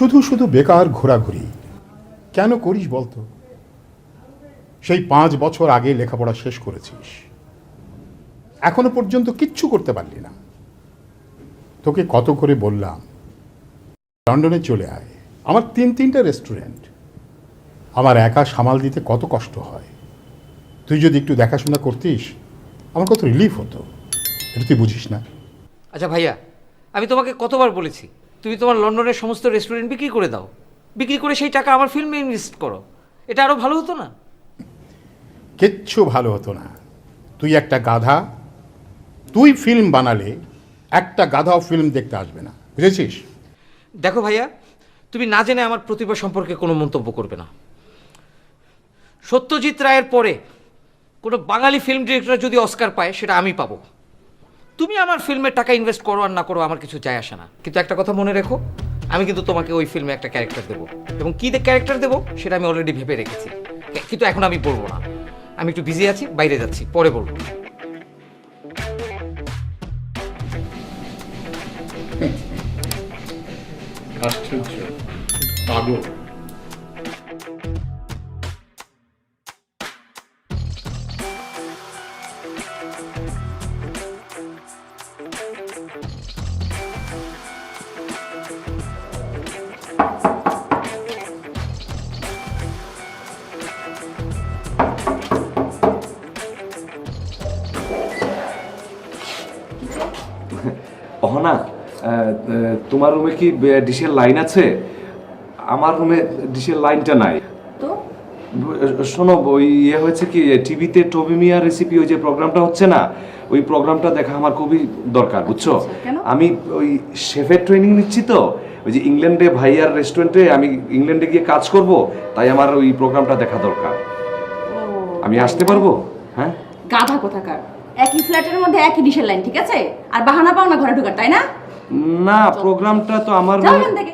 শুধু শুধু বেকার ঘোরাঘুরি। কেন করিস বলতো? সেই পাঁচ বছর আগে লেখাপড়া শেষ করেছিস। এখনও পর্যন্ত কিচ্ছু করতে পারলি না। তোকে কত করে বললাম, লন্ডনে চলে আয়। আমার তিন তিনটা রেস্টুরেন্ট। আমার একা সামাল দিতে কত কষ্ট হয়। তুই যদি একটু দেখাশোনা করতিস, আমার কত রিলিফ হতো। এটা তুই বুঝিস না। আচ্ছা ভাইয়া, আমি তোমাকে কতবার বলেছি তুমি তোমার লন্ডনের সমস্ত রেস্টুরেন্ট বিক্রি করে দাও। বিক্রি করে সেই টাকা আমার ফিল্মে ইনভেস্ট করো। এটা আরও ভালো হতো না? কিচ্ছু ভালো হতো না। তুই একটা গাধা তুই ফিল্ম বানালে একটা গাধাও ফিল্ম দেখতে আসবে না। বুঝেছিস? দেখো ভাইয়া তুমি না জেনে আমার প্রতিভা সম্পর্কে কোনো মন্তব্য করবে না। সত্যজিৎ রায়ের পরে কোনো বাঙালি ফিল্ম ডিরেক্টর যদি অস্কার পায় সেটা আমি পাবো। তুমি আমার ফিল্মে টাকা ইনভেস্ট করো আর না করো, আমার কিছু যায় আসে না। কিন্তু একটা কথা মনে রেখো, আমি কিন্তু তোমাকে ওই ফিল্মে একটা ক্যারেক্টার দেবো। এবং কী ক্যারেক্টার দেবো, সেটা আমি অলরেডি ভেবে রেখেছি। কিন্তু এখন আমি বলব না। আমি একটু বিজি আছি, বাইরে যাচ্ছি, পরে বলব। আশ্চর্য। পাগল। অহনা তোমার রুমে কি ডিশের লাইন আছে? আমার রুমে ডিশের লাইনটা নাই। শোনো ওই ইয়ে হয়েছে কি টিভিতে টবি মিয়া রেসিপি ওই যে প্রোগ্রামটা হচ্ছে না ওই প্রোগ্রামটা দেখা আমার খুবই দরকার বুঝছ? আচ্ছা, আমি ওই শেফের ট্রেনিং নিচ্ছি তো ওই যে ইংল্যান্ডে ভাইয়ার রেস্টুরেন্টে আমি ইংল্যান্ডে গিয়ে কাজ করব তাই আমার ওই প্রোগ্রামটা দেখা দরকার। আমি আসতে পারব? হ্যাঁ? গাধা কোথাকার? একই ফ্ল্যাটের মধ্যে একই ডিশের লাইন ঠিক আছে? আর বাহানা পাও না ঘরে ঢুকার তাই না? না প্রোগ্রামটা তো আমার যাও এখান থেকে।